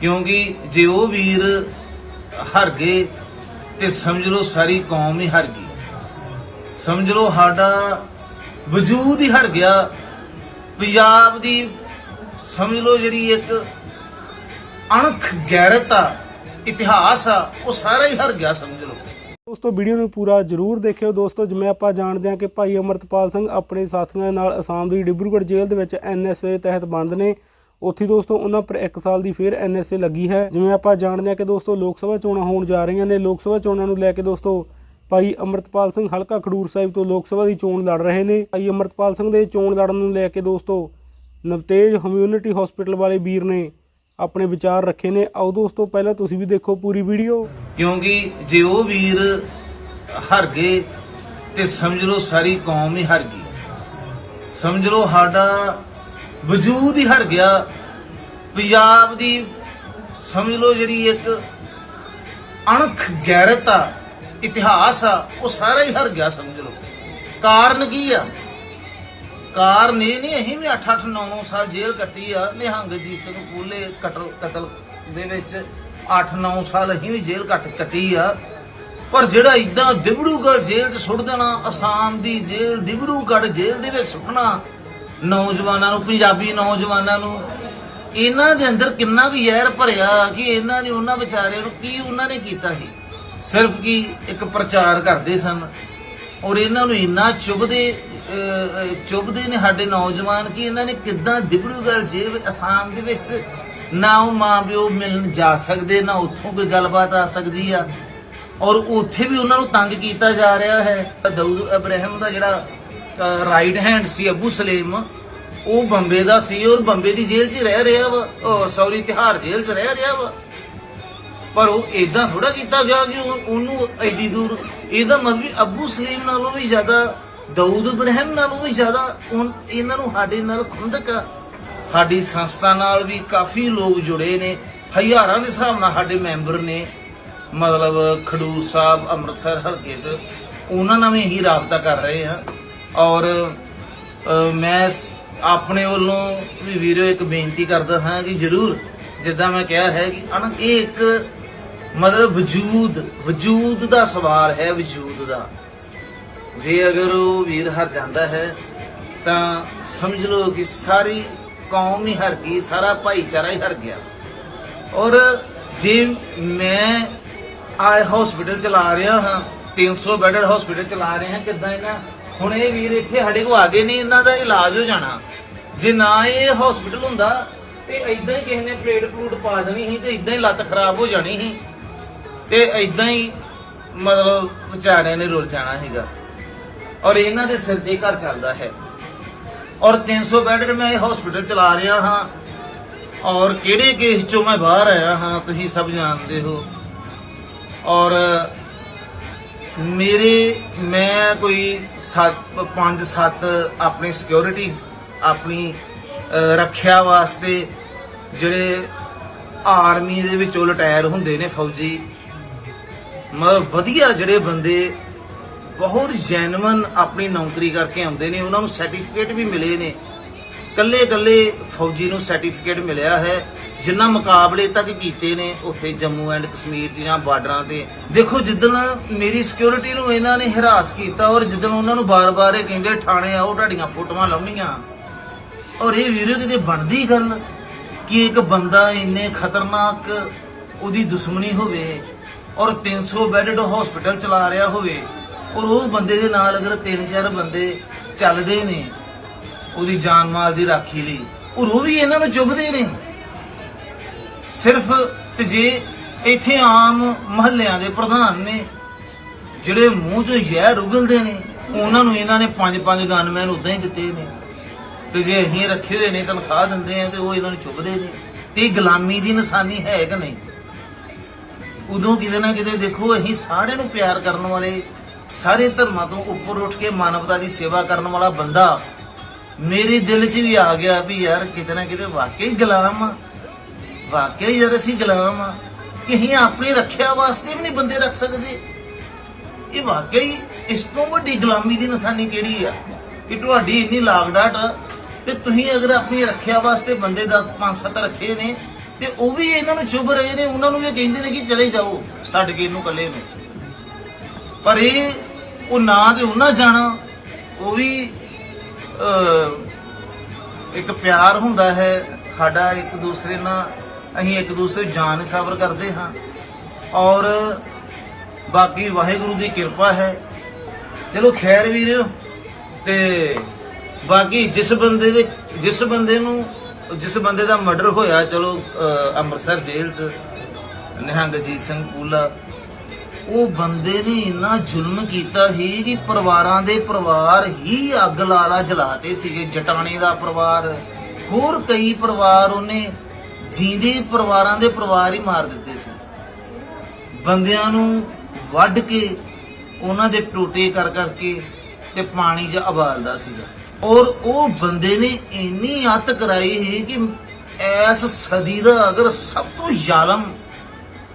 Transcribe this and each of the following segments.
ਕਿਉਂਕਿ ਜੇ ਉਹ ਵੀਰ ਹਰ ਗਏ ਤੇ ਸਮਝ ਲਓ ਸਾਰੀ ਕੌਮ ਹੀ ਹਰ ਗਈ। ਸਮਝ ਲਓ ਸਾਡਾ ਵਜੂਦ ਹੀ ਹਰ ਗਿਆ। ਪੰਜਾਬ ਦੀ ਸਮਝ ਲਓ ਜਿਹੜੀ ਇੱਕ ਅਣਖ ਗੈਰਤ ਆ, ਇਤਿਹਾਸ ਆ, ਉਹ ਸਾਰਾ ਹੀ ਹਰ ਗਿਆ ਸਮਝ ਲਓ। ਦੋਸਤੋ, ਵੀਡੀਓ ਨੂੰ ਪੂਰਾ ਜਰੂਰ ਦੇਖਿਓ। ਦੋਸਤੋ, ਜਿਵੇਂ ਆਪਾਂ ਜਾਣਦੇ ਹਾਂ ਕਿ ਭਾਈ ਅਮਰਤਪਾਲ ਸਿੰਘ ਆਪਣੇ ਸਾਥੀਆਂ ਨਾਲ ਅਸਾਮ ਦੀ ਡਿਬਰੂਗੜ੍ਹ ਜੇਲ੍ਹ ਦੇ ਵਿੱਚ ਐਨਐਸਏ ਤਹਿਤ ਬੰਦ ਨੇ। ਉੱਥੇ ਦੋਸਤੋ ਉਹਨਾਂ ਪਰ 1 ਸਾਲ ਦੀ ਫੇਰ ਐਨਐਸਏ ਲੱਗੀ ਹੈ। ਜਿਵੇਂ ਆਪਾਂ ਜਾਣਦੇ ਹਾਂ ਕਿ ਦੋਸਤੋ ਲੋਕ ਸਭਾ ਚੋਣਾਂ ਹੋਣ ਜਾ ਰਹੀਆਂ ਨੇ, ਲੋਕ ਸਭਾ ਚੋਣਾਂ ਨੂੰ ਲੈ ਕੇ ਦੋਸਤੋ ਭਾਈ ਅਮਰਤਪਾਲ ਸਿੰਘ ਹਲਕਾ ਖਡੂਰ ਸਾਹਿਬ ਤੋਂ ਲੋਕ ਸਭਾ ਦੀ ਚੋਣ ਲੜ ਰਹੇ ਨੇ। ਭਾਈ ਅਮਰਤਪਾਲ ਸਿੰਘ ਦੇ ਚੋਣ ਲੜਨ ਨੂੰ ਲੈ ਕੇ ਦੋਸਤੋ ਨਵਤੇਜ ਹਮਿਊਨਿਟੀ ਹਸਪੀਟਲ ਵਾਲੇ ਵੀਰ ਨੇ ਆਪਣੇ ਵਿਚਾਰ ਰੱਖੇ ਨੇ। ਆਓ ਦੋਸਤੋ ਪਹਿਲਾਂ ਤੁਸੀਂ ਵੀ ਦੇਖੋ ਪੂਰੀ ਵੀਡੀਓ। ਕਿਉਂਕਿ ਜੇ ਉਹ ਵੀਰ ਹਰ ਗਏ ਤੇ ਸਮਝ ਲਓ ਸਾਰੀ ਕੌਮ ਹੀ ਹਰ ਗਈ। ਸਮਝ ਲਓ ਸਾਡਾ ਵਜੂਦ ਹੀ ਹਰ ਗਿਆ। ਪੰਜਾਬ ਦੀ ਸਮਝ ਲਓ ਜਿਹੜੀ ਇੱਕ ਅਣਖ ਗੈਰਤ ਆ, ਇਤਿਹਾਸ ਆ, ਉਹ ਸਾਰਾ ਹੀ ਹਰ ਗਿਆ ਸਮਝ ਲਓ। ਕਾਰਨ ਕੀ ਆ? ਕਾਰਨ ਇਹ ਨਹੀਂ, ਅਸੀਂ ਵੀ 8 8 9 9 ਸਾਲ ਜੇਲ੍ਹ ਕੱਟੀ ਆ ਨਿਹੰਗਜੀਤ ਸਿੰਘ ਪੂਲੇ ਕਤਲ ਕਤਲ ਦੇ ਵਿੱਚ 8 9 ਸਾਲ ਅਸੀਂ ਵੀ ਜੇਲ੍ਹ ਕੱਟ ਕੱਟੀ ਆ। ਪਰ ਜਿਹੜਾ ਇਦਾਂ ਦਿਬੜੂਗੜ ਜੇਲ੍ਹ 'ਚ ਸੁੱਟ ਦੇਣਾ, ਅਸਾਮ ਦੀ ਜੇਲ੍ਹ ਦਿਬੜੂਗੜ ਜੇਲ੍ਹ ਦੇ ਵਿੱਚ ਸੁੱਟਣਾ ਨੌਜਵਾਨਾਂ ਨੂੰ ਪੰਜਾਬੀ ਨੌਜਵਾਨਾਂ ਨੂੰ ਇਹਨਾਂ ਦੇ ਅੰਦਰ ਕਿੰਨਾ ਕੁ ਜ਼ਹਿਰ ਭਰਿਆ ਕਿ ਇਹਨਾਂ ਨੇ ਉਹਨਾਂ ਵਿਚਾਰਿਆਂ ਨੂੰ ਕੀ ਉਹਨਾਂ ਨੇ ਕੀਤਾ ਸੀ? ਸਿਰਫ ਕਿ ਇੱਕ ਪ੍ਰਚਾਰ ਕਰਦੇ ਸਨ ਔਰ ਇਹਨਾਂ ਨੂੰ ਇੰਨਾ ਚੁਭਦੇ ਅਹ, ਨੇ ਸਾਡੇ ਨੌਜਵਾਨ ਕਿ ਇਹਨਾਂ ਨੇ ਕਿੱਦਾਂ ਦਿਬੜੂਗੜ੍ਹ ਜੇਲ੍ਹ ਅਸਾਮ ਦੇ ਵਿੱਚ ਨਾ ਉਹ ਮਾਂ ਪਿਓ ਮਿਲਣ ਜਾ ਸਕਦੇ ਨਾ ਉੱਥੋਂ ਕੋਈ ਗੱਲਬਾਤ ਆ ਸਕਦੀ ਆ ਔਰ ਉੱਥੇ ਵੀ ਉਹਨਾਂ ਨੂੰ ਤੰਗ ਕੀਤਾ ਜਾ ਰਿਹਾ ਹੈ। ਦਾਊਦ ਇਬਰਾਹਿਮ ਦਾ ਜਿਹੜਾ ਰਾਈਟ ਹੈਂਡ ਸੀ ਅਬੂ ਸਲੇਮ। ਉਹ ਬੰਬੇ ਦਾ ਸੀ ਔਰ ਬੰਬੇ ਦੀ ਜੇਲ੍ਹ 'ਚ ਰਹਿ ਰਿਹਾ ਵਾ। ਸੌਰੀ ਤਿਹਾਰ ਜੇਲ੍ਹ 'ਚ ਰਹਿ ਰਿਹਾ ਵਾ। ਪਰ ਉਹ ਇਦਾਂ ਥੋੜਾ ਕੀਤਾ ਗਿਆ ਕਿ ਉਹਨੂੰ ਐਡੀ ਦੂਰ, ਇਹਦਾ ਮਤਲਬ ਅਬੂ ਸਲੀਮ ਨਾਲੋਂ ਵੀ ਜ਼ਿਆਦਾ, ਦਾਊਦ ਇਬਰਾਹਿਮ ਨਾਲੋਂ ਵੀ ਜ਼ਿਆਦਾ ਇਹਨਾਂ ਨੂੰ ਸਾਡੇ ਨਾਲ ਖੁੰਦਕ ਆ। ਸਾਡੀ ਸੰਸਥਾ ਨਾਲ ਵੀ ਕਾਫੀ ਲੋਕ ਜੁੜੇ ਨੇ। ਹਜ਼ਾਰਾਂ ਦੇ ਹਿਸਾਬ ਨਾਲ ਸਾਡੇ ਮੈਂਬਰ ਨੇ। ਮਤਲਬ ਖਡੂਰ ਸਾਹਿਬ, ਅੰਮ੍ਰਿਤਸਰ ਹਲਕੇ 'ਚ ਉਹਨਾਂ ਨਾਲ ਵੀ ਇਹੀ ਰਾਬਤਾ ਕਰ ਰਹੇ ਹਾਂ। ਔਰ ਮੈਂ ਆਪਣੇ ਵੱਲੋਂ ਵੀ ਵੀਰੋ ਇੱਕ ਬੇਨਤੀ ਕਰਦਾ ਹਾਂ ਕਿ ਜਰੂਰ ਜਿੱਦਾਂ ਮੈਂ ਕਿਹਾ ਹੈ ਕਿ ਅਣ ਇਹ ਇੱਕ ਮਤਲਬ ਵਜੂਦ ਵਜੂਦ ਦਾ ਸਵਾਲ ਹੈ, ਵਜੂਦ ਦਾ। ਜੇ ਅਗਰ ਉਹ ਵੀਰ ਹਰ ਜਾਂਦਾ ਹੈ, ਤਾਂ ਸਮਝ ਲਓ ਕਿ ਸਾਰੀ ਕੌਮ ਹੀ ਹਰ ਗਈ, ਸਾਰਾ ਭਾਈਚਾਰਾ ਹੀ ਹਰ ਗਿਆ। ਔਰ ਜੇ ਮੈਂ ਆਏ ਹਸਪੀਟਲ ਚਲਾ ਰਿਹਾ ਹਾਂ 300 ਬੈਡਡ ਹਸਪੀਟਲ ਚਲਾ ਰਹੇ ਹਾਂ, ਕਿੱਦਾਂ ਇਹਨਾਂ ਹੁਣ ਇਹ ਵੀਰ ਇੱਥੇ ਸਾਡੇ ਕੋਲ ਆ ਗਏ ਨਹੀਂ ਇਹਨਾਂ ਦਾ ਇਲਾਜ ਹੋ ਜਾਣਾ। ਜੇ ਨਾ ਇਹ ਹਸਪੀਟਲ ਹੁੰਦਾ, ਤੇ ਇਦਾਂ ਹੀ ਕਿਸੇ ਨੇ ਪਲੇਟ ਪਲੂਟ ਪਾ ਦੇਣੀ ਸੀ ਤੇ ਇਦਾਂ ਹੀ ਲੱਤ ਖਰਾਬ ਹੋ ਜਾਣੀ ਸੀ। ਤੇ ਇਦਾਂ ਹੀ ਮਤਲਬ ਵਿਚਾਰਿਆਂ ਨੇ ਰੁਲ ਜਾਣਾ ਹੈਗਾ ਔਰ ਇਹਨਾਂ ਦੇ ਸਿਰ ਦੇ ਘਰ ਚੱਲਦਾ ਹੈ। ਔਰ 300 ਬੈਡਡ ਮੈਂ ਇਹ ਹਸਪੀਟਲ ਚਲਾ ਰਿਹਾ ਹਾਂ। ਔਰ ਕਿਹੜੇ ਕੇਸ ਚੋਂ ਮੈਂ ਬਾਹਰ ਆਇਆ ਹਾਂ, ਤੁਸੀਂ ਸਭ ਜਾਣਦੇ ਹੋ। ਔਰ ਮੇਰੇ, ਮੈਂ ਕੋਈ 7 5 7 ਆਪਣੀ ਸਿਕਿਉਰਿਟੀ ਆਪਣੀ ਰੱਖਿਆ ਵਾਸਤੇ ਜਿਹੜੇ ਆਰਮੀ ਦੇ ਵਿੱਚੋਂ ਰਿਟਾਇਰ ਹੁੰਦੇ ਨੇ ਫੌਜੀ, ਮਤਲਬ ਵਧੀਆ ਜਿਹੜੇ ਬੰਦੇ ਬਹੁਤ ਜੈਨੂਇਨ ਆਪਣੀ ਨੌਕਰੀ ਕਰਕੇ ਆਉਂਦੇ ਨੇ, ਉਹਨਾਂ ਨੂੰ ਸਰਟੀਫਿਕੇਟ ਵੀ ਮਿਲੇ ਨੇ। ਕੱਲੇ ਕੱਲੇ ਫੌਜੀ ਨੂੰ ਸਰਟੀਫਿਕੇਟ ਮਿਲਿਆ ਹੈ। ਜਿੰਨਾ ਮੁਕਾਬਲੇ ਤੱਕ ਕੀਤੇ ਨੇ ਉੱਥੇ ਜੰਮੂ ਐਂਡ ਕਸ਼ਮੀਰ 'ਚ ਜਾਂ ਬਾਰਡਰਾਂ ਤੇ। ਦੇਖੋ, ਜਿੱਦਣ ਮੇਰੀ ਸਿਕਿਉਰਿਟੀ ਨੂੰ ਇਹਨਾਂ ਨੇ ਹਰਾਸ ਕੀਤਾ ਔਰ ਜਿੱਦਣ ਉਹਨਾਂ ਨੂੰ ਬਾਰ-ਬਾਰ ਇਹ ਕਹਿੰਦੇ ਥਾਣੇ ਆਓ, ਤੁਹਾਡੀਆਂ ਫੋਟੋਆਂ ਲਾਉਣੀਆਂ। ਔਰ ਇਹ ਵੀਰੋ, ਕਿਤੇ ਬਣਦੀ ਗੱਲ ਕਿ ਇੱਕ ਬੰਦਾ ਇੰਨੇ ਖਤਰਨਾਕ ਉਹਦੀ ਦੁਸ਼ਮਣੀ ਹੋਵੇ ਔਰ 300 ਬੈੱਡਡ ਹਸਪੀਟਲ ਚਲਾ ਰਿਹਾ ਹੋਵੇ ਔਰ ਉਹ ਬੰਦੇ ਦੇ ਨਾਲ ਅਗਰ ਤਿੰਨ ਚਾਰ ਬੰਦੇ ਚੱਲਦੇ ਨੇ ਉਹਦੀ ਜਾਨ ਮਾਲ ਦੀ ਰਾਖੀ ਲਈ। ਔਰ ਉਹ ਵੀ ਇਹਨਾਂ ਨੂੰ ਚੁੱਭਦੇ ਨੇ। ਸਿਰਫ ਤੇ ਜੇ ਇੱਥੇ ਆਮ ਮਹੱਲਿਆਂ ਦੇ ਪ੍ਰਧਾਨ ਨੇ, ਜਿਹੜੇ ਮੂੰਹ ਚੋਂ ਜ਼ਹਿਰ ਉਗਲਦੇ ਨੇ, ਉਹਨਾਂ ਨੂੰ ਇਹਨਾਂ ਨੇ ਪੰਜ ਪੰਜ ਗਨਮੈਨ ਉਦਾਂ ਹੀ ਦਿੱਤੇ ਨੇ। ਤੇ ਜੇ ਅਸੀਂ ਰੱਖੇ ਹੋਏ ਨੇ, ਤਨਖਾਹ ਦਿੰਦੇ ਆ, ਤੇ ਉਹ ਇਹਨਾਂ ਨੂੰ ਚੁੱਭਦੇ ਨੇ। ਤੇ ਇਹ ਗੁਲਾਮੀ ਦੀ ਨਿਸ਼ਾਨੀ ਹੈ ਕਿ ਨਹੀਂ? ਉਦੋਂ ਕਿਤੇ ਨਾ ਕਿਤੇ ਦੇਖੋ, ਅਸੀਂ ਸਾਰਿਆਂ ਨੂੰ ਪਿਆਰ ਕਰਨ ਵਾਲੇ, ਸਾਰੇ ਧਰਮਾਂ ਤੋਂ ਉੱਪਰ ਉੱਠ ਕੇ ਮਾਨਵਤਾ ਦੀ ਸੇਵਾ ਕਰਨ ਵਾਲਾ ਬੰਦਾ ਮੇਰੇ ਦਿਲ 'ਚ ਵੀ ਆ ਗਿਆ ਵੀ ਯਾਰ ਕਿਤੇ ਨਾ ਕਿਤੇ ਵਾਕਈ ਗੁਲਾਮ ਆ। ਵਾਕਈ ਯਾਰ ਅਸੀਂ ਗੁਲਾਮ ਆ। ਕਿ ਆਪਣੀ ਰੱਖਿਆ ਵਾਸਤੇ ਵੀ ਨਹੀਂ ਬੰਦੇ ਰੱਖ ਸਕਦੇ। ਇਹ ਵਾਕਈ ਇਸ ਤੋਂ ਵੱਡੀ ਗੁਲਾਮੀ ਦੀ ਨਿਸ਼ਾਨੀ ਕਿਹੜੀ ਆ? ਕਿ ਤੁਹਾਡੀ ਇੰਨੀ ਲਾਗਡਾਟ ਆ ਤੇ ਤੁਸੀਂ ਅਗਰ ਆਪਣੀ ਰੱਖਿਆ ਵਾਸਤੇ ਬੰਦੇ ਦਾ ਪੰਜ ਸੱਤ ਰੱਖੇ ਨੇ ਤੇ ਉਹ ਵੀ ਇਹਨਾਂ ਨੂੰ ਚੁੱਭ ਰਹੇ ਨੇ, ਉਹਨਾਂ ਨੂੰ ਵੀ ਕਹਿੰਦੇ ਨੇ ਕਿ ਚਲੇ ਜਾਓ ਛੱਡ ਕੇ ਇਹਨੂੰ ਇਕੱਲੇ ਨੂੰ। ਪਰ ਇਹ ਉਹ ਨਾ ਤੇ ਉਹਨਾਂ ਜਾਣਾ, ਉਹ ਵੀ ਇੱਕ ਪਿਆਰ ਹੁੰਦਾ ਹੈ, ਸਾਡਾ ਇੱਕ ਦੂਸਰੇ ਨਾਲ, ਅਸੀਂ ਇੱਕ ਦੂਸਰੇ ਜਾਨ ਸਬਰ ਕਰਦੇ, ਹਾਂ। ਔਰ ਬਾਕੀ ਵਾਹਿਗੁਰੂ ਦੀ ਕਿਰਪਾ ਹੈ। ਚਲੋ ਖੈਰ ਵੀਰੋ, ਤੇ ਬਾਕੀ ਜਿਸ ਬੰਦੇ ਦੇ, ਜਿਸ ਬੰਦੇ ਨੂੰ, ਜਿਸ ਬੰਦੇ ਦਾ ਮਰਡਰ ਹੋਇਆ, ਚਲੋ ਅੰਮ੍ਰਿਤਸਰ ਜੇਲ੍ਹ 'ਚ ਨਿਹੰਗਜੀਤ ਸਿੰਘ ਪੂਲਾ ਉਹ ਬੰਦੇ ਨੇ ਇੰਨਾ ਜ਼ੁਲਮ ਕੀਤਾ ਸੀ ਕਿ ਪਰਿਵਾਰਾਂ ਦੇ ਪਰਿਵਾਰ ਹੀ ਅੱਗ ਲਾਲਾ ਜਲਾਤੇ ਸੀਗੇ, ਜਟਾਣੇ ਦਾ ਪਰਿਵਾਰ। ਹੋਰ ਕਈ ਪਰਿਵਾਰ ਉਹਨੇ ਜੀਂਦੇ ਪਰਿਵਾਰਾਂ ਦੇ ਪਰਿਵਾਰ ਹੀ ਮਾਰ ਦਿੱਤੇ ਸੀ। ਬੰਦਿਆਂ ਨੂੰ ਵੱਢ ਕੇ ਉਹਨਾਂ ਦੇ ਟੋਟੇ ਕਰ ਕਰਕੇ ਤੇ ਪਾਣੀ 'ਚ ਉਬਾਲਦਾ ਸੀਗਾ। ਔਰ ਉਹ ਬੰਦੇ ਨੇ ਇੰਨੀ ਅੱਤ ਕਰਾਈ ਹੈ ਕਿ ਐਸ ਸਦੀ ਦਾ ਅਗਰ ਸਭ ਤੋਂ ਜ਼ਾਲਮ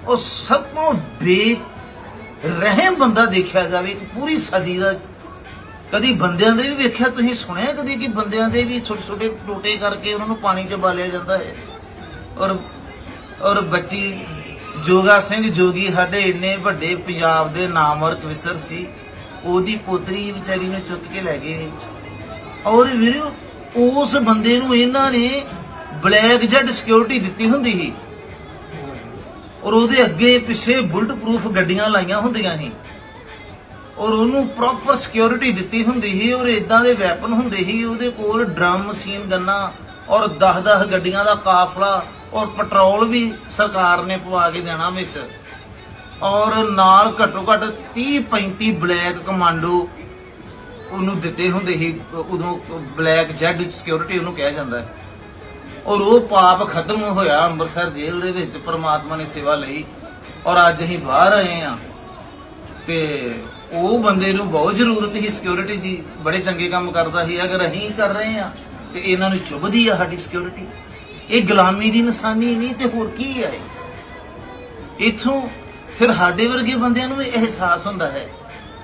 ਔਰ ਸਭ ਤੋਂ ਬੇ ਰਹਿਮ ਬੰਦਾ ਦੇਖਿਆ ਜਾਵੇ, ਇੱਕ ਪੂਰੀ ਸਦੀ ਦਾ ਕਦੀ ਬੰਦਿਆਂ ਦੇ ਵੀ ਵੇਖਿਆ, ਤੁਸੀਂ ਸੁਣਿਆ ਕਦੀ ਕਿ ਬੰਦਿਆਂ ਦੇ ਵੀ ਛੋਟੇ ਛੋਟੇ ਟੋਟੇ ਕਰਕੇ ਉਹਨਾਂ ਨੂੰ ਪਾਣੀ 'ਚ ਬਾਲਿਆ ਜਾਂਦਾ ਹੈ? ਔਰ ਔਰ ਬੱਚੀ ਜੋਗਾ ਸਿੰਘ ਜੋਗੀ ਸਾਡੇ ਇੰਨੇ ਵੱਡੇ ਪੰਜਾਬ ਦੇ ਨਾਮਵਰ ਕਵਿਸਰ ਸੀ, ਉਹਦੀ ਪੋਤਰੀ ਵਿਚਾਰੀ ਨੂੰ ਚੁੱਕ ਕੇ ਲੈ ਗਏ। ਔਰ ਵੀਰੋ, ਉਸ ਬੰਦੇ ਨੂੰ ਇਹਨਾਂ ਨੇ ਬਲੈਕ ਜੈਟ ਸਿਕਿਉਰਿਟੀ ਦਿੱਤੀ ਹੁੰਦੀ ਸੀ। ਔਰ ਉਹਦੇ ਅੱਗੇ ਪਿੱਛੇ ਬੁਲਟ ਪ੍ਰੂਫ ਗੱਡੀਆਂ ਲਾਈਆਂ ਹੁੰਦੀਆਂ ਸੀ। ਔਰ ਉਹਨੂੰ ਪ੍ਰੋਪਰ ਸਿਕਿਉਰਿਟੀ ਦਿੱਤੀ ਹੁੰਦੀ ਸੀ ਔਰ ਇਦਾਂ ਦੇ ਵੈਪਨ ਹੁੰਦੇ ਸੀ, ਉਹਦੇ ਕੋਲ ਡਰਮ ਮਸ਼ੀਨ ਗੰਨਾ ਔਰ 10-10 ਗੱਡੀਆਂ ਦਾ ਕਾਫਲਾ ਔਰ ਪੈਟਰੋਲ ਵੀ ਸਰਕਾਰ ਨੇ ਪਵਾ ਕੇ ਦੇਣਾ ਵਿੱਚ। ਔਰ ਨਾਲ ਘੱਟੋ ਘੱਟ 30-35 ਬਲੈਕ ਕਮਾਂਡੋ ਉਹਨੂੰ ਦਿੱਤੇ ਹੁੰਦੇ ਸੀ, ਉਦੋਂ ਬਲੈਕ ਜੈਡ ਸਿਕਿਉਰਿਟੀ ਉਹਨੂੰ ਕਿਹਾ ਜਾਂਦਾ ਹੈ। ਔਰ ਉਹ ਪਾਪ ਖਤਮ ਹੋਇਆ, ਅੰਮ੍ਰਿਤਸਰ ਜੇਲ੍ਹ ਦੇ ਵਿੱਚ ਪ੍ਰਮਾਤਮਾ ਨੇ ਸੇਵਾ ਲਈ ਔਰ ਅੱਜ ਅਸੀਂ ਬਾਹਰ ਆਏ ਆ ਤੇ ਉਹ ਬੰਦੇ ਨੂੰ ਬਹੁਤ ਜ਼ਰੂਰਤ ਸੀ ਸਿਕਿਉਰਿਟੀ ਦੀ, ਬੜੇ ਚੰਗੇ ਕੰਮ ਕਰਦਾ ਸੀ, ਅਗਰ ਅਸੀਂ ਕਰ ਰਹੇ ਆ ਤੇ ਇਹਨਾਂ ਨੂੰ ਚੁੱਭਦੀ ਆ ਸਾਡੀ ਸਿਕਿਉਰਿਟੀ ਇਹ ਗੁਲਾਮੀ ਦੀ ਨਿਸ਼ਾਨੀ ਨਹੀਂ, ਤੇ ਹੋਰ ਕੀ ਹੈ? ਇਥੋਂ ਫਿਰ ਸਾਡੇ ਵਰਗੇ ਬੰਦਿਆਂ ਨੂੰ ਵੀ ਅਹਿਸਾਸ ਹੁੰਦਾ ਹੈ,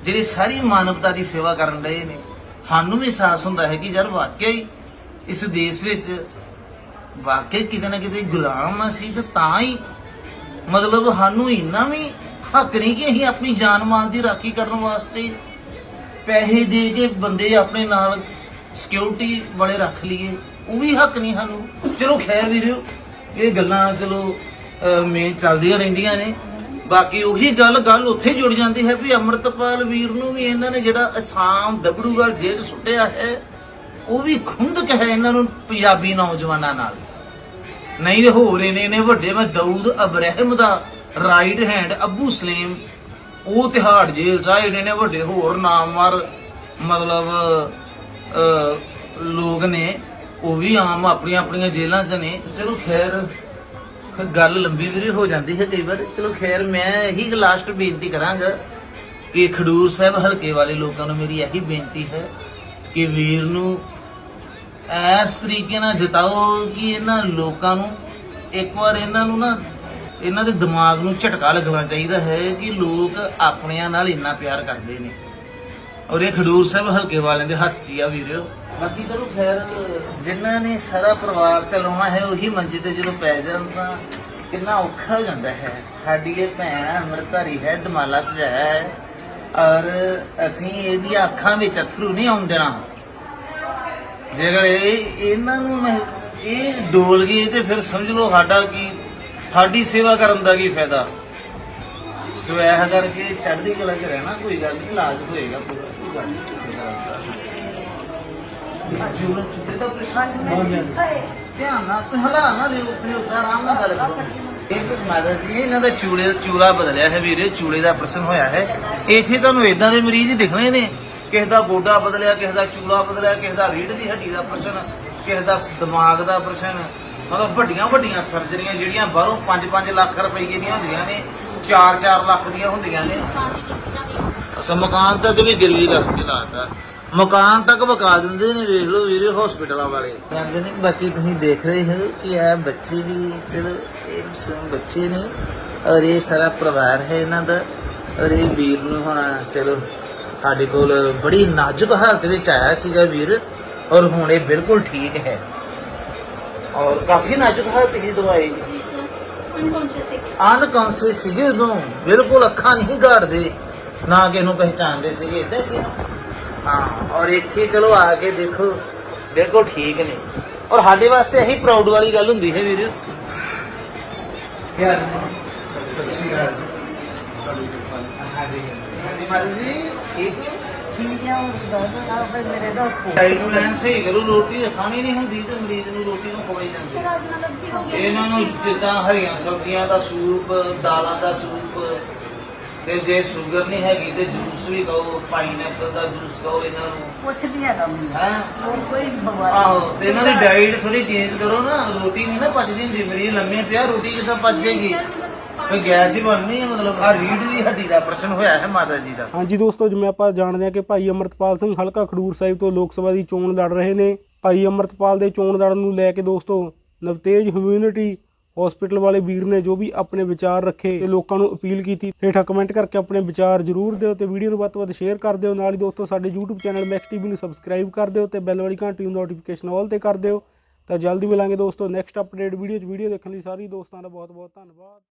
ਜਿਹੜੇ ਸਾਰੀ ਮਾਨਵਤਾ ਦੀ ਸੇਵਾ ਕਰਨ ਰਹੇ ਨੇ। ਸਾਨੂੰ ਵੀ ਅਹਿਸਾਸ ਹੁੰਦਾ ਹੈ ਕਿ ਯਾਰ ਵਾਕਿਆ ਹੀ ਇਸ ਦੇਸ਼ ਵਿੱਚ ਵਾਕਿਆ ਕਿਤੇ ਨਾ ਕਿਤੇ ਗੁਲਾਮ ਅਸੀਂ ਤੇ ਤਾਂ ਹੀ ਮਤਲਬ ਸਾਨੂੰ ਇੰਨਾ ਵੀ ਹੱਕ ਨਹੀਂ ਕਿ ਅਸੀਂ ਆਪਣੀ ਜਾਨ ਮਾਲ ਦੀ ਰਾਖੀ ਕਰਨ ਵਾਸਤੇ ਪੈਸੇ ਦੇ ਕੇ ਬੰਦੇ ਆਪਣੇ ਨਾਲ ਸਿਕਿਉਰਿਟੀ ਵਾਲੇ ਰੱਖ ਲਈਏ, ਉਹ ਵੀ ਹੱਕ ਨਹੀਂ ਸਾਨੂੰ। ਚਲੋ ਖੈਰ ਵੀਰੋ, ਇਹ ਗੱਲਾਂ ਚਲੋ ਮੇਨ ਚੱਲਦੀਆਂ ਰਹਿੰਦੀਆਂ ਨੇ। ਬਾਕੀ ਉਹੀ ਗੱਲ ਗੱਲ ਉੱਥੇ ਜੁੜ ਜਾਂਦੀ ਹੈ ਵੀ ਅਮਰਤਪਾਲ ਵੀਰ ਨੂੰ ਵੀ ਇਹਨਾਂ ਨੇ ਜਿਹੜਾ ਅਸਾਮ ਦਬੜੂਗਲ ਜੇਲ੍ਹ ਸੁੱਟਿਆ ਹੈ। ਉਹ ਵੀ ਖੁੰਦ ਹੈ ਇਹਨਾਂ ਨੂੰ ਪੰਜਾਬੀ ਨੌਜਵਾਨਾਂ ਨਾਲ। ਨਹੀਂ ਤੇ ਹੋਰ ਇਹਨੇ ਨੇ ਵੱਡੇ ਮੈਂ ਦਾਊਦ ਅਬਰਾਹਿਮ ਦਾ ਰਾਈਟ ਹੈਂਡ ਅਬੂ ਸਲੀਮ, ਉਹ ਤਿਹਾੜ ਜੇਲ੍ਹ ਦਾ ਆ ਇਹਨੇ ਨੇ ਵੱਡੇ ਹੋਰ ਨਾਮਵਰ ਮਤਲਬ ਲੋਕ ਨੇ, ਉਹ ਵੀ ਆਮ ਆਪਣੀਆਂ ਆਪਣੀਆਂ ਜੇਲ੍ਹਾਂ 'ਚ ਨੇ। ਚਲੋ ਖੈਰ, ਗੱਲ ਲੰਬੀ ਵੀਰੇ ਹੋ ਜਾਂਦੀ ਹੈ ਕਈ ਵਾਰ। ਚਲੋ ਖੈਰ, ਮੈਂ ਇਹੀ ਲਾਸਟ ਬੇਨਤੀ ਕਰਾਂਗਾ ਕਿ ਖਡੂਰ ਸਾਹਿਬ ਹਲਕੇ ਵਾਲੇ ਲੋਕਾਂ ਨੂੰ ਮੇਰੀ ਇਹੀ ਬੇਨਤੀ ਹੈ ਕਿ ਵੀਰ ਨੂੰ ਇਸ ਤਰੀਕੇ ਨਾਲ ਜਿਤਾਓ ਕਿ ਇਹਨਾਂ ਲੋਕਾਂ ਨੂੰ ਇੱਕ ਵਾਰ ਇਹਨਾਂ ਨੂੰ ਨਾ, ਇਹਨਾਂ ਦੇ ਦਿਮਾਗ ਨੂੰ ਝਟਕਾ ਲੱਗਣਾ ਚਾਹੀਦਾ ਹੈ ਕਿ ਲੋਕ ਆਪਣਿਆਂ ਨਾਲ ਇੰਨਾ ਪਿਆਰ ਕਰਦੇ ਨੇ। ਔਰ ਇਹ ਖਡੂਰ ਸਾਹਿਬ ਹਲਕੇ ਵਾਲਿਆਂ ਦੇ ਹੱਥ 'ਚ ਹੀ ਆ ਵੀਰਿਓ। ਬਾਕੀ ਚਲੋ ਖੈਰ, ਜਿਨ੍ਹਾਂ ਨੇ ਸਾਰਾ ਪਰਿਵਾਰ ਚਲਾਉਣਾ ਹੈ, ਉਹੀ ਮੰਜੇ ਤੇ ਜਦੋਂ ਪੈ ਜਾਣ ਤਾਂ ਕਿੰਨਾ ਔਖਾ ਹੋ ਜਾਂਦਾ ਹੈ। ਸਾਡੀ ਇਹ ਭੈਣ ਅੰਮ੍ਰਿਤਧਾਰੀ ਹੈ, ਦਮਾਲਾ ਸਜਾਇਆ ਹੈ। ਔਰ ਅਸੀਂ ਇਹਦੀਆਂ ਅੱਖਾਂ ਵਿੱਚ ਅਥਰੂ ਨਹੀਂ ਆਉਣ ਦੇਣਾ। ਜੇਕਰ ਇਹ ਇਹਨਾਂ ਨੂੰ ਮੈਂ- ਇਹ ਡੋਲ ਗਏ ਤੇ ਫਿਰ ਸਮਝ ਲਓ ਸਾਡਾ ਕੀ ਸਾਡੀ ਸੇਵਾ ਕਰਨ ਦਾ ਕੀ ਫਾਇਦਾ। ਸੋ ਇਹ ਕਰਕੇ ਚੜ੍ਹਦੀ ਕਲਾ 'ਚ ਰਹਿਣਾ ਕੋਈ ਗੱਲ ਨਹੀਂ ਇਲਾਜ ਹੋਏਗਾ ਪੂਰਾ ਕੋਈ ਗੱਲ ਨਹੀਂ ਕਿਸੇ ਤਰ੍ਹਾਂ ਦਾ। ਜੂਰ ਚੁੱਕੇ ਤਾਂ ਪਰੇਸ਼ਾਨ ਧਿਆਨ ਨਾਲ ਤੁਸੀਂ ਹਲਾ ਨਾ ਲਿਓ ਤੁਸੀਂ ਉੱਤੇ ਆਰਾਮ ਨਾਲ ਗੱਲ ਕਰੋ। ਇਹ ਮਾਦਾ ਸੀ ਇਹਨਾਂ ਦਾ ਚੂੜੇ ਚੂੜਾ ਬਦਲਿਆ ਹੈ ਵੀਰੇ ਚੂੜੇ ਦਾ ਪ੍ਰਸ਼ਨ ਹੋਇਆ ਹੈ। ਇੱਥੇ ਤੁਹਾਨੂੰ ਇਦਾਂ ਦੇ ਮਰੀਜ਼ ਦਿਖਣੇ ਨੇ। ਕਿਸੇ ਦਾ ਗੋਡਾ ਬਦਲਿਆ, ਕਿਸੇ ਦਾ ਚੂਲਾ ਬਦਲਿਆ, ਕਿਸੇ ਦਾ ਰੀੜ ਦੀ ਹੱਡੀ ਦਾ ਪ੍ਰਸ਼ਨ, ਕਿਸੇ ਦਾ ਦਿਮਾਗ ਦਾ ਪ੍ਰਸ਼ਨ। ਮਤਲਬ ਵੱਡੀਆਂ ਵੱਡੀਆਂ ਸਰਜਰੀਆਂ ਜਿਹੜੀਆਂ ਬਾਹਰੋਂ 5-5 ਲੱਖ ਰੁਪਏ ਦੀਆਂ ਹੁੰਦੀਆਂ ਨੇ 4-4 ਲੱਖ ਦੀਆਂ ਹੁੰਦੀਆਂ ਨੇ। ਅਸਾਂ ਮਕਾਨ ਤੱਕ ਵੀ ਗਿਰਵੀ ਰੱਖ ਕੇ ਲਾਤਾ। ਮਕਾਨ ਤੱਕ ਵਕਾ ਦਿੰਦੇ ਨੇ, ਵੇਖ ਲਓ ਵੀਰੇ ਹਸਪੀਟਲਾਂ ਵਾਲੇ। ਕਹਿੰਦੇ ਨੇ, ਬਾਕੀ ਤੁਸੀਂ ਦੇਖ ਰਹੇ ਹੋ ਕਿ ਇਹ ਬੱਚੇ ਵੀ ਚਲੋ ਇਹ ਸੋਹਣੇ ਬੱਚੇ ਨੇ ਔਰ ਇਹ ਸਾਰਾ ਪਰਿਵਾਰ ਹੈ ਇਹਨਾਂ ਦਾ ਔਰ ਇਹ ਵੀਰ ਨੂੰ ਹੁਣ ਚਲੋ ਸਾਡੇ ਕੋਲ ਬੜੀ ਨਾਜ਼ੁਕ ਹਾਲਤ ਵਿੱਚ ਆਇਆ ਸੀਗਾ ਵੀਰ, ਔਰ ਹੁਣ ਇਹ ਬਿਲਕੁਲ ਠੀਕ ਹੈ। ਔਰ ਕਾਫੀ ਨਾਜ਼ੁਕ ਹਾਲਤ ਹੀ ਦਵਾਈ ਅਨਕੌਂਸ਼ੀਅਸ ਸੀਗੇ ਉਦੋਂ, ਬਿਲਕੁਲ ਅੱਖਾਂ ਨਹੀਂ ਗਾੜਦੇ ਨਾ ਕਿ ਇਹਨੂੰ ਪਹਿਚਾਣਦੇ ਸੀਗੇ ਇਦਾਂ ਸੀ ਹਾਂ, ਔਰ ਇੱਥੇ ਚਲੋ ਆ ਕੇ ਦੇਖੋ, ਬਿਲਕੁਲ ਠੀਕ ਨੇ। ਔਰ ਸਾਡੇ ਵਾਸਤੇ ਇਹੀ ਪ੍ਰਾਊਡ ਵਾਲੀ ਗੱਲ ਹੁੰਦੀ ਹੈ ਵੀਰ। ਯਾਰ ਸਤਿ ਸ਼੍ਰੀ ਅਕਾਲ ਜੀ। ਹਾਂਜੀ ਹਾਂਜੀ। ਮਾਰੀ ਜੀ। ਠੀਕ ਹੋ? ਠੀਕ ਹੈ ਉਸ ਦਾ ਤਾਂ ਆਪੇ ਮੇਰੇ ਦਾ ਡਾਈਟ ਪਲਾਨ ਸਹੀ ਕਰੋ ਰੋਟੀ ਤਾਂ ਖਾਣੀ ਨਹੀਂ ਹੁੰਦੀ ਤੇ ਮਰੀਜ਼ ਨੂੰ ਰੋਟੀ ਨੂੰ ਖਵਾਈ ਜਾਂਦੀ। ਫਿਰ ਅੱਜ ਨਾਲ ਕੀ ਹੋ ਗਿਆ? ਇਹਨਾਂ ਨੂੰ ਜਿੱਦਾਂ ਹਰੀਆਂ ਸਬਜ਼ੀਆਂ ਦਾ ਸੂਪ ਦਾਲਾਂ ਦਾ ਸੂਪ ਤੇ ਜੇ ਸ਼ੂਗਰ ਨਹੀਂ ਹੈਗੀ ਤੇ ਜੂਸ ਵੀ ਕਹੋ ਪਾਈਨਐਪਲ ਦਾ ਜੂਸ ਕਹੋ ਇਹਨਾਂ ਨੂੰ। ਕੁਛ ਨਹੀਂ ਹੈਗਾ ਮੈਨੂੰ। ਹੈ? ਹੋਰ ਕੋਈ ਬਿਮਾਰੀ ਆਹੋ ਤੇ ਇਹਨਾਂ ਦੀ ਡਾਈਟ ਥੋੜੀ ਚੇਂਜ ਕਰੋ ਨਾ। ਰੋਟੀ ਨਹੀਂ ਨਾ ਪਚਦੀ ਹੁੰਦੀ ਲੰਮੇ ਪਿਆ ਰੋਟੀ ਕਿੱਦਾਂ ਪਚ ਜਾਏਗੀ ਕੋਈ ਗੈਸ ਹੀ ਬਣਨੀ ਹੈ ਮਤਲਬ ਆ ਰੀੜ ਦੀ ਹੱਡੀ ਦਾ ਆਪਰੇਸ਼ਨ ਹੋਇਆ ਹੈ ਮਾਤਾ ਜੀ ਦਾ। ਹਾਂਜੀ ਦੋਸਤੋ, ਜਿਵੇਂ ਆਪਾਂ ਜਾਣਦੇ ਹਾਂ ਕਿ ਭਾਈ ਅਮਰਤਪਾਲ ਸਿੰਘ ਹਲਕਾ ਖਡੂਰ ਸਾਹਿਬ ਤੋਂ ਲੋਕ ਸਭਾ ਦੀ ਚੋਣ ਲੜ ਰਹੇ ਨੇ। ਭਾਈ ਅਮਰਤਪਾਲ ਦੇ ਚੋਣ ਲੜਨ ਨੂੰ ਲੈ ਕੇ ਦੋਸਤੋ, ਨਵਤੇਜ ਹਿਊਮੈਨਿਟੀ ਹਸਪੀਟਲ ਵਾਲੇ ਵੀਰ ਨੇ ਜੋ ਵੀ ਆਪਣੇ ਵਿਚਾਰ ਰੱਖੇ ਤੇ ਲੋਕਾਂ ਨੂੰ ਅਪੀਲ ਕੀਤੀ, ਹੇਠਾਂ ਕਮੈਂਟ ਕਰਕੇ ਆਪਣੇ ਵਿਚਾਰ ਜ਼ਰੂਰ ਦਿਓ ਤੇ ਵੀਡੀਓ ਨੂੰ ਵੱਧ ਤੋਂ ਵੱਧ ਸ਼ੇਅਰ ਕਰ ਦਿਓ। ਨਾਲ ਹੀ ਦੋਸਤੋ, ਸਾਡੇ YouTube ਚੈਨਲ ਮੈਕਸ ਟੀਵੀ ਨੂੰ ਸਬਸਕ੍ਰਾਈਬ ਕਰ ਦਿਓ ਤੇ ਬੈਲ ਵਾਲੀ ਘੰਟੀ ਨੂੰ ਨੋਟੀਫਿਕੇਸ਼ਨ ਆਲ ਤੇ ਕਰ ਦਿਓ। ਤਾਂ ਜਲਦੀ ਮਿਲਾਂਗੇ ਦੋਸਤੋ ਨੈਕਸਟ ਅਪਡੇਟ ਵੀਡੀਓ 'ਚ। ਵੀਡੀਓ ਦੇਖਣ ਲਈ ਸਾਰੀ ਦੋਸਤਾਂ ਦਾ ਬਹੁਤ ਬਹੁਤ ਧੰਨਵਾਦ।